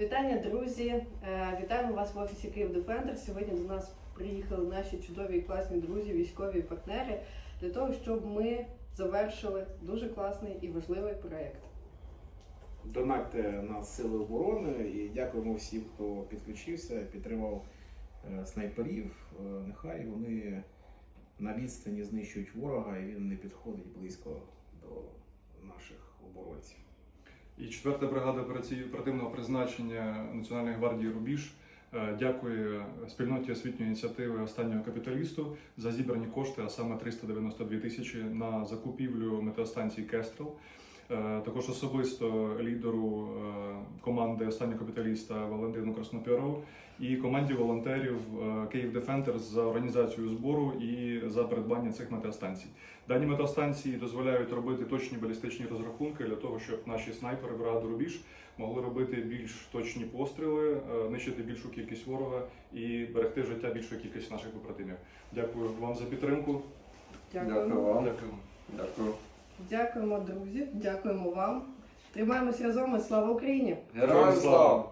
Вітання, друзі! Е, Вітаємо вас в офісі Київ Defender. Сьогодні до нас приїхали наші чудові і класні друзі, військові і партнери, для того, щоб ми завершили дуже класний і важливий проєкт. Донатьте на сили оборони і дякуємо всім, хто підключився, підтримав е, снайперів. Е, Нехай вони на відстані знищують ворога і він не підходить близько до наших оборонців. І 4-та бригада оперативного призначення Національної гвардії Рубіж е, дякує спільноті освітньої ініціативи останнього капіталісту за зібрані кошти, а саме 392 тисячі на закупівлю метеостанції Кестрел. Е, Також особисто лідеру е, команди останнього капіталіста Валентину Краснопярову і команді волонтерів е, Київ Defender за організацію збору і за придбання цих метеостанцій. Дані метеостанції дозволяють робити точні балістичні розрахунки для того, щоб наші снайпери бригади Рубіж могли робити більш точні постріли, е, нищити більшу кількість ворога і берегти життя більшої кількості наших побратимів. Дякую вам за підтримку. Дякуємо. Дякую вам. Дякую. Дякую. Дякуємо, друзі. Дякуємо вам. Тримаємось разом і слава Україні! Героям слава!